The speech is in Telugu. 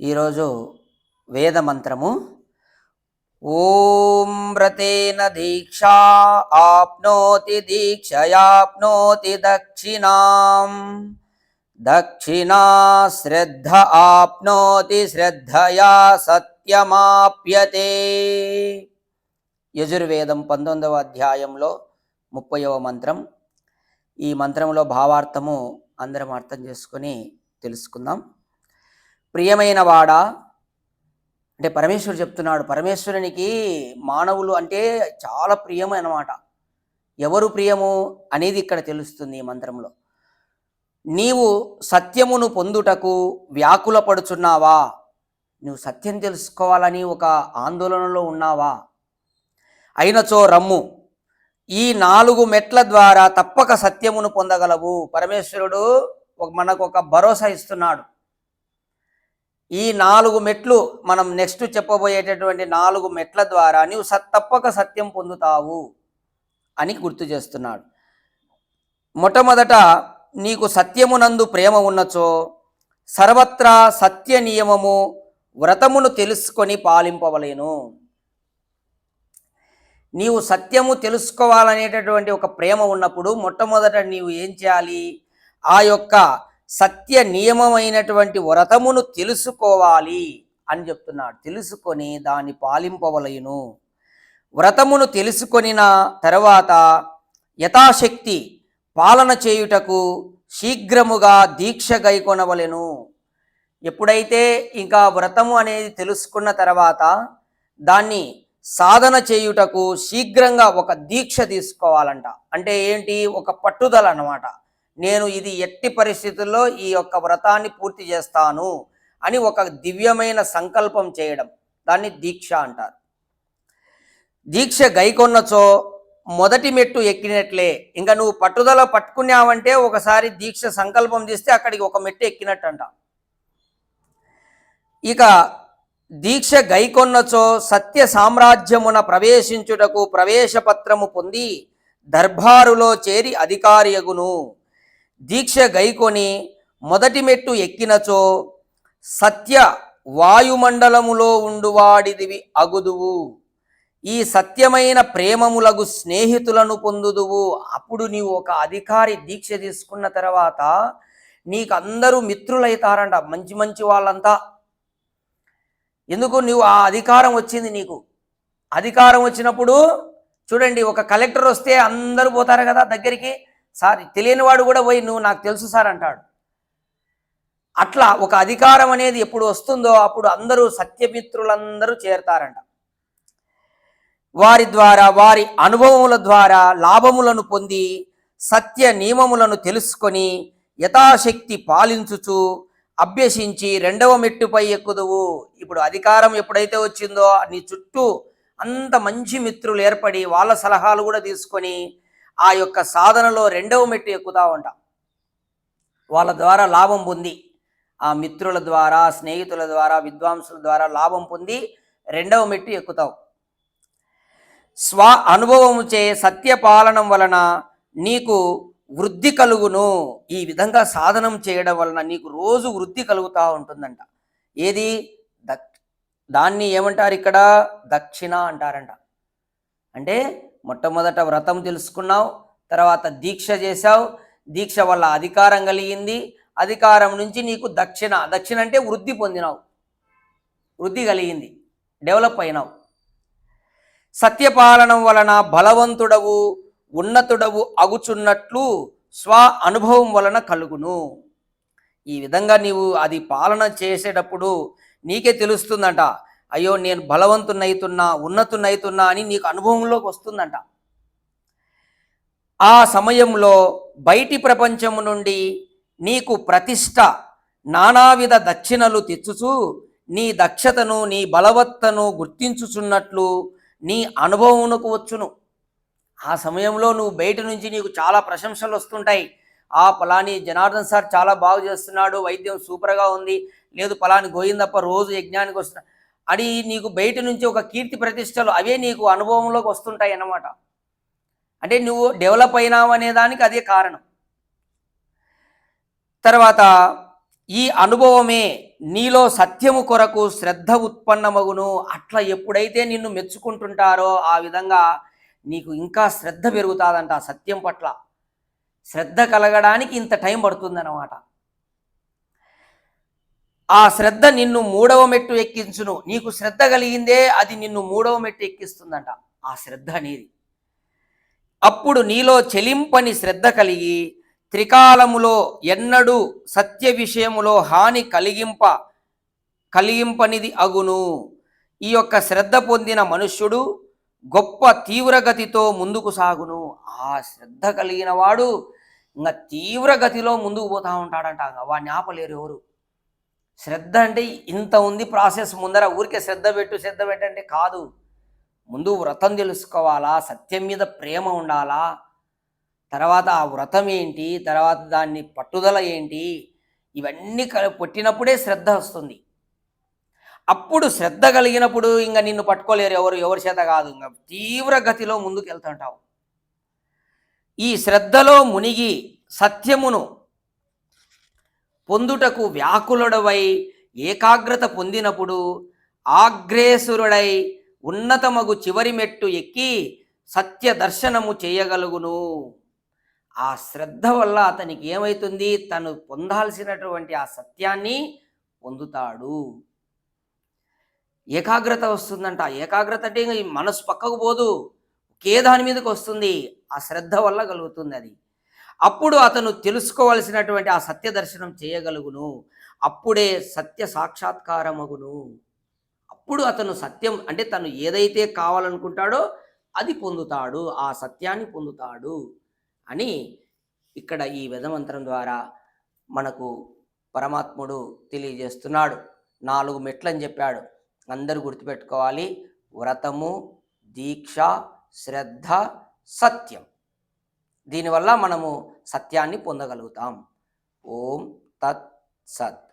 ఈరోజు వేద మంత్రము. ఓం వ్రతేన దీక్షా ఆప్నోతి దీక్షయాప్నోతి దక్షిణాం. దక్షిణా శ్రద్ధ ఆప్నోతి శ్రద్ధయా సత్యమాప్యతే. యజుర్వేదం పంతొమ్మిదవ అధ్యాయంలో ముప్పైవ మంత్రం. ఈ మంత్రంలో భావార్థము అందరం అర్థం చేసుకొని తెలుసుకుందాం. ప్రియమైన వాడా అంటే పరమేశ్వరుడు చెప్తున్నాడు పరమేశ్వరునికి మానవులు అంటే చాలా ప్రియము అన్నమాట ఎవరు ప్రియము? అనేది ఇక్కడ తెలుస్తుంది ఈ మంత్రంలో. నీవు సత్యమును పొందుటకు వ్యాకుల పడుచున్నావా? నువ్వు సత్యం తెలుసుకోవాలని ఒక ఆందోళనలో ఉన్నావా? అయినచో రమ్ము. ఈ నాలుగు మెట్ల ద్వారా తప్పక సత్యమును పొందగలవు. పరమేశ్వరుడు ఒక- మనకు ఒక భరోసా ఇస్తున్నాడు. ఈ నాలుగు మెట్లు మనం నెక్స్ట్ చెప్పబోయేటటువంటి నాలుగు మెట్ల ద్వారా నీవు సత్ తప్పక సత్యం పొందుతావు అని గుర్తు చేస్తున్నాడు. మొట్టమొదట నీకు సత్యమునందు ప్రేమ ఉన్నచో సర్వత్రా సత్య నియమము వ్రతమును తెలుసుకొని పాలింపవలేను. నీవు సత్యము తెలుసుకోవాలనేటటువంటి ఒక ప్రేమ ఉన్నప్పుడు మొట్టమొదట నీవు ఏం చేయాలి? ఆ యొక్క సత్య నియమమైనటువంటి వ్రతమును తెలుసుకోవాలి అని చెప్తున్నాడు. తెలుసుకొని దాన్ని పాలింపవలయును. వ్రతమును తెలుసుకొనిన తర్వాత యథాశక్తి పాలన చేయుటకు శీఘ్రముగా దీక్ష గైకొనవలెను ఎప్పుడైతే ఇంకా వ్రతము అనేది తెలుసుకున్న తర్వాత దాన్ని సాధన చేయుటకు శీఘ్రంగా ఒక దీక్ష తీసుకోవాలంట. అంటే ఏంటి? ఒక పట్టుదల అన్నమాట. నేను ఇది ఎట్టి పరిస్థితుల్లో ఈ యొక్క వ్రతాన్ని పూర్తి చేస్తాను అని ఒక దివ్యమైన సంకల్పం చేయడం. దాన్ని దీక్ష అంటారు. దీక్ష గైకొన్నచో మొదటి మెట్టు ఎక్కినట్లే. ఇంకా నువ్వు పట్టుదల పట్టుకున్నావంటే ఒకసారి దీక్ష సంకల్పం తీస్తే అక్కడికి ఒక మెట్టు ఎక్కినట్టు అంట ఇక దీక్ష గైకొన్నచో సత్య సామ్రాజ్యమున ప్రవేశించుటకు ప్రవేశపత్రము పొంది దర్బారులో చేరి అధికారియగును దీక్ష గైకొని మొదటి మెట్టు ఎక్కినచో సత్య వాయుమండలములో ఉండువాడిదివి అగుదువు. ఈ సత్యమైన ప్రేమములగు స్నేహితులను పొందుదువు. అప్పుడు నీవు ఒక అధికారి దీక్ష తీసుకున్న తర్వాత నీకు అందరూ మిత్రులైతారంట మంచి మంచి వాళ్ళంతా. ఎందుకు? నువ్వు ఆ అధికారం వచ్చింది నీకు. అధికారం వచ్చినప్పుడు చూడండి ఒక కలెక్టర్ వస్తే అందరూ పోతారు కదా దగ్గరికి. సార్ తెలియని వాడు కూడా పోయి నువ్వు నాకు తెలుసు సార్ అంటాడు. అట్లా ఒక అధికారం అనేది ఎప్పుడు వస్తుందో అప్పుడు అందరూ సత్యమిత్రులందరూ చేరతారంట. వారి ద్వారా వారి అనుభవముల ద్వారా లాభములను పొంది సత్య నియమములను తెలుసుకొని యథాశక్తి పాలించుచు అభ్యసించి రెండవ మెట్టుపై ఎక్కుదువు. ఇప్పుడు అధికారం ఎప్పుడైతే వచ్చిందో నీ చుట్టూ అంత మంచి మిత్రులు ఏర్పడి వాళ్ళ సలహాలు కూడా తీసుకొని ఆ యొక్క సాధనలో రెండవ మెట్టు ఎక్కుతా ఉంటాం వాళ్ళ ద్వారా లాభం పొంది ఆ మిత్రుల ద్వారా స్నేహితుల ద్వారా విద్వాంసుల ద్వారా లాభం పొంది రెండవ మెట్టు ఎక్కుతావు. స్వ అనుభవముచే సత్యపాలనం వలన నీకు వృద్ధి కలుగును. ఈ విధంగా సాధనం చేయడం వలన నీకు రోజు వృద్ధి కలుగుతూ ఉంటుందంట. ఏది? దక్ దాన్ని ఏమంటారు ఇక్కడ? దక్షిణ అంటారంట. అంటే మొట్టమొదట వ్రతం తెలుసుకున్నావు తర్వాత దీక్ష చేశావు. దీక్ష వల్ల అధికారం కలిగింది. అధికారం నుంచి నీకు దక్షిణ దక్షిణ అంటే వృద్ధి పొందినావు. వృద్ధి కలిగింది. డెవలప్ అయినావు. సత్యపాలనం వలన బలవంతుడవు ఉన్నతుడవు అగుచున్నట్లు స్వ అనుభవం వలన కలుగును. ఈ విధంగా నీవు అది పాలన చేసేటప్పుడు నీకే తెలుస్తుందంట. అయ్యో నేను బలవంతున్నైతున్నా ఉన్నతున్నైతున్నా అని నీకు అనుభవంలోకి వస్తుందంట. ఆ సమయంలో బయటి ప్రపంచము నుండి నీకు ప్రతిష్ట నానావిధ దక్షిణలు తెచ్చుచు నీ దక్షతను నీ బలవత్తను గుర్తించుచున్నట్లు నీ అనుభవమునకు వచ్చును. ఆ సమయంలో నువ్వు బయట నుంచి నీకు చాలా ప్రశంసలు వస్తుంటాయి. ఆ పలాని జనార్దన్ సార్ చాలా బాగా చేస్తున్నాడు వైద్యం సూపర్గా ఉంది. లేదు పలాని గోయిందప్ప రోజు యజ్ఞానికి వస్తున్నా. అది నీకు బయట నుంచి ఒక కీర్తి ప్రతిష్టలు అవే నీకు అనుభవంలోకి వస్తుంటాయి అన్నమాట. అంటే నువ్వు డెవలప్ అయినావు అనే దానికి అదే కారణం. తర్వాత ఈ అనుభవమే నీలో సత్యము కొరకు శ్రద్ధ ఉత్పన్నమగును. అట్లా ఎప్పుడైతే నిన్ను మెచ్చుకుంటుంటారో ఆ విధంగా నీకు ఇంకా శ్రద్ధ పెరుగుతాదంట సత్యం పట్ల. శ్రద్ధ కలగడానికి ఇంత టైం పడుతుందన్నమాట. ఆ శ్రద్ధ నిన్ను మూడవ మెట్టు ఎక్కించును. నీకు శ్రద్ధ కలిగిందే అది నిన్ను మూడవ మెట్టు ఎక్కిస్తుందంట. ఆ శ్రద్ధ అనేది అప్పుడు నీలో చెలింపని శ్రద్ధ కలిగి త్రికాలములో ఎన్నడూ సత్య విషయములో హాని కలిగింప కలిగింపనిది అగును. ఈ యొక్క శ్రద్ధ పొందిన మనుష్యుడు గొప్ప తీవ్రగతితో ముందుకు సాగును. ఆ శ్రద్ధ కలిగిన వాడు ఇంకా తీవ్రగతిలో ముందుకు పోతా ఉంటాడంట. వాడిని ఆపలేరు ఎవరు? శ్రద్ధ అంటే ఇంత ఉంది ప్రాసెస్ ముందర ఊరికే శ్రద్ధ పెట్టు శ్రద్ధ పెట్టంటే కాదు. ముందు వ్రతం తెలుసుకోవాలా సత్యం మీద ప్రేమ ఉండాలా? తర్వాత ఆ వ్రతం ఏంటి? తర్వాత దాన్ని పట్టుదల ఏంటి? ఇవన్నీ కలి పుట్టినప్పుడే శ్రద్ధ వస్తుంది. అప్పుడు శ్రద్ధ కలిగినప్పుడు ఇంకా నిన్ను పట్టుకోలేరు ఎవరు ఎవరి చేత కాదు. ఇంకా తీవ్ర గతిలో ముందుకు వెళ్తుంటావు ఈ శ్రద్ధలో మునిగి సత్యమును పొందుటకు వ్యాకులుడవై ఏకాగ్రత పొందినప్పుడు ఆగ్రేసురుడై ఉన్నతమగు చివరి మెట్టు ఎక్కి సత్య దర్శనము చేయగలుగును. ఆ శ్రద్ధ వల్ల అతనికి ఏమవుతుంది తను పొందాల్సినటువంటి ఆ సత్యాన్ని పొందుతాడు. ఏకాగ్రత వస్తుందంట. ఏకాగ్రత అంటే మనసు పక్కకు పోదు. ఒకే దాని మీదకి వస్తుంది. ఆ శ్రద్ధ వల్ల కలుగుతుంది అది. అప్పుడు అతను తెలుసుకోవలసినటువంటి ఆ సత్య దర్శనం చేయగలుగును. అప్పుడే సత్య సాక్షాత్కారమగును. అప్పుడు అతను సత్యం అంటే తను ఏదైతే కావాలనుకుంటాడో అది పొందుతాడు ఆ సత్యాన్ని పొందుతాడు అని ఇక్కడ ఈ వేదమంత్రం ద్వారా మనకు పరమాత్ముడు తెలియజేస్తున్నాడు. నాలుగు మెట్లని చెప్పాడు. అందరూ గుర్తుపెట్టుకోవాలి. వ్రతము దీక్ష శ్రద్ధ సత్యం. దీనివల్ల మనము సత్యాన్ని పొందగలుగుతాం. ఓం తత్ సత్.